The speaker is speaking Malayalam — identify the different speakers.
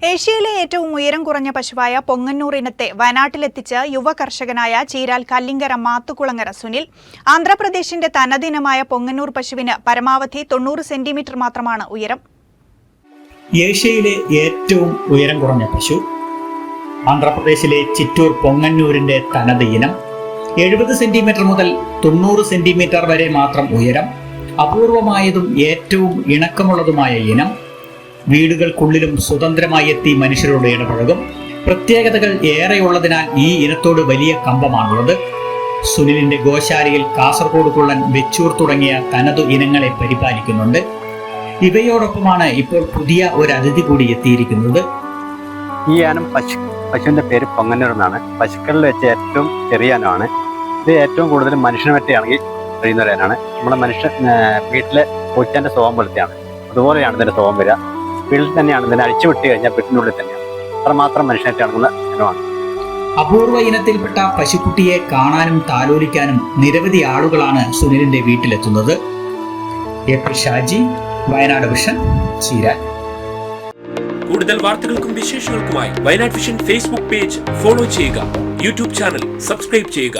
Speaker 1: ഏഷ്യയിലെ ഏറ്റവും ഉയരം കുറഞ്ഞ പശുവായ പൊങ്ങന്നൂർ ഇനത്തെ വയനാട്ടിലെത്തിച്ച് യുവ കർഷകനായ ചീരാൽ കല്ലിങ്കര മാത്തുകുളങ്ങര സുനിൽ ആന്ധ്രാപ്രദേശിന്റെ തനദിനമായ പൊങ്ങന്നൂർ പശുവിന് പരമാവധി തൊണ്ണൂറ് സെന്റിമീറ്റർ മാത്രമാണ് ഉയരം.
Speaker 2: ഏഷ്യയിലെ ഏറ്റവും ഉയരം കുറഞ്ഞ പശു ആന്ധ്രാപ്രദേശിലെ ചിറ്റൂർ പൊങ്ങന്നൂരിന്റെ തനത് ഇനം എഴുപത് സെന്റിമീറ്റർ മുതൽ തൊണ്ണൂറ് സെന്റിമീറ്റർ വരെ മാത്രം ഉയരം അപൂർവമായതും ഏറ്റവും ഇണക്കമുള്ളതുമായ ഇനം വീടുകൾക്കുള്ളിലും സ്വതന്ത്രമായി എത്തി മനുഷ്യരോട് ഇടപഴകും. പ്രത്യേകതകൾ ഏറെയുള്ളതിനാൽ ഈ ഇനത്തോട് വലിയ കമ്പമാണുള്ളത്. സുനിലിന്റെ ഗോശാലയിൽ കാസർഗോഡ് കുള്ളൻ വെച്ചൂർ തുടങ്ങിയ തനതു ഇനങ്ങളെ പരിപാലിക്കുന്നുണ്ട്. ഇവയോടൊപ്പമാണ് ഇപ്പോൾ പുതിയ ഒരു അതിഥി കൂടി എത്തിയിരിക്കുന്നത്.
Speaker 3: ഈ ആനം പശു പശുവിന്റെ പേര് പൊങ്ങന്നൂർ എന്നാണ്. പശുക്കളിൽ വെച്ച് ഏറ്റവും ചെറിയ ആനമാണ്. ഇത് ഏറ്റവും കൂടുതൽ മനുഷ്യനെ പറ്റിയാണെങ്കിൽ കഴിയുന്ന ഒരു നമ്മുടെ മനുഷ്യ വീട്ടിലെ പൂച്ചാന്റെ സ്വഭാവം പോലത്തെയാണ്. അതുപോലെയാണ് ഇതിന്റെ സ്വഭാവം വരിക. വീട്ടിൽ തന്നെയാണ്. ഇതിനെ അഴിച്ചു വിട്ട് കഴിഞ്ഞാൽ വീട്ടിനുള്ളിൽ തന്നെയാണ്. അത്രമാത്രം മനുഷ്യനെ ഇറങ്ങുന്ന ഇനമാണ്.
Speaker 2: അപൂർവ ഇനത്തിൽപ്പെട്ട പശുക്കുട്ടിയെ കാണാനും താലോലിക്കാനും നിരവധി ആളുകളാണ് സുനിലിന്റെ വീട്ടിലെത്തുന്നത്. A P Shaji Wayanad vision Cheeran
Speaker 4: കൂടുതൽ വാർത്തകൾക്കും വിശേഷങ്ങൾക്കുമായി Wayanad vision Facebook page follow ചെയ്യുക. യൂട്യൂബ് ചാനൽ സബ്സ്ക്രൈബ് ചെയ്യുക.